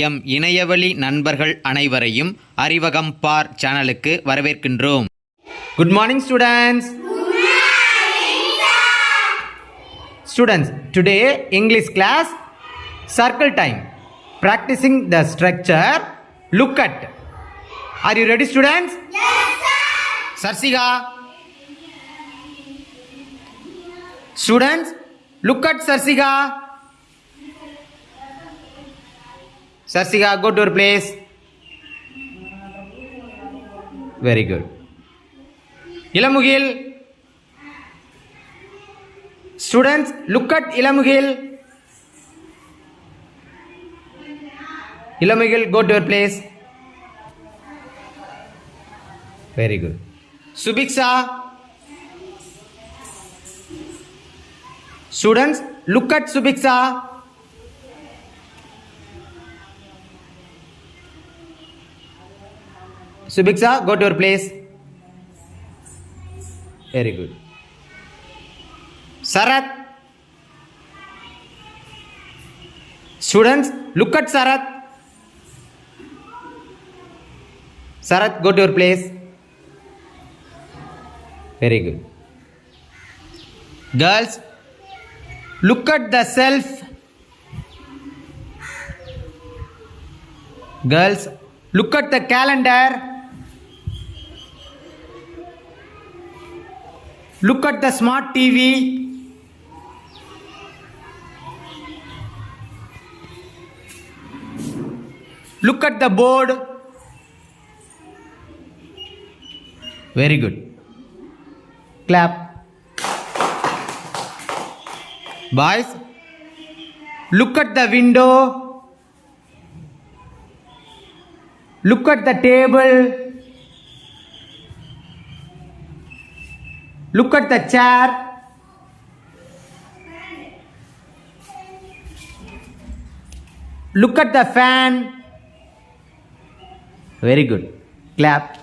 M இணையவழி நண்பர்கள் அனைவரையும் அறிவகம் பார் சேனலுக்கு வரவேற்கின்றோம் good morning students students today English class circle time practicing the structure look at are you ready students yes sir sarsiga students look at sarsiga sarsiga go to your place very good ilamugil students look at ilamugil Ilamigil, go to your place. Very good. Subiksha. Students, look at Subiksha. Subiksha, go to your place. Very good. Sarat. Students, look at Sarat. Sarat, go to your place. Very good. Girls, look at the self. Girls, look at the calendar. Look at the smart TV. Look at the board. Very good. Clap. Boys, look at the window. Look at the table. Look at the chair. Look at the fan. Very good. Clap.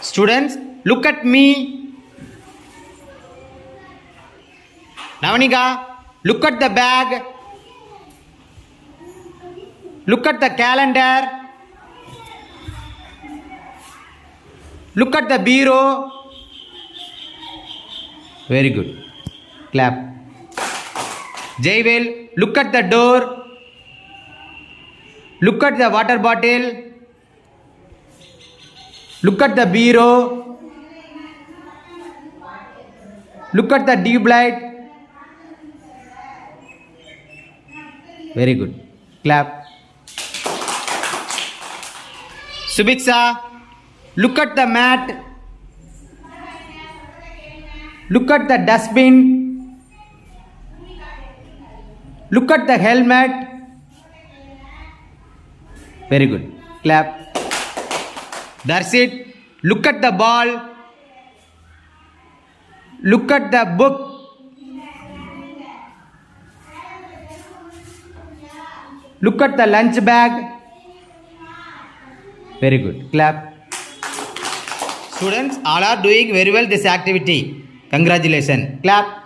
Students, look at me. Navanika, look at the bag. Look at the calendar. Look at the bureau. Very good. Clap. Jayvel, look at the door. Look at the water bottle. Look at the bureau. Look at the tube light. Very good. Clap. Subiksha, look at the mat. Look at the dustbin. Look at the helmet. Very good. Clap. That's it. Look at the ball. Look at the book. Look at the lunch bag. Very good. Clap. Students, all are doing very well this activity. Congratulations. Clap.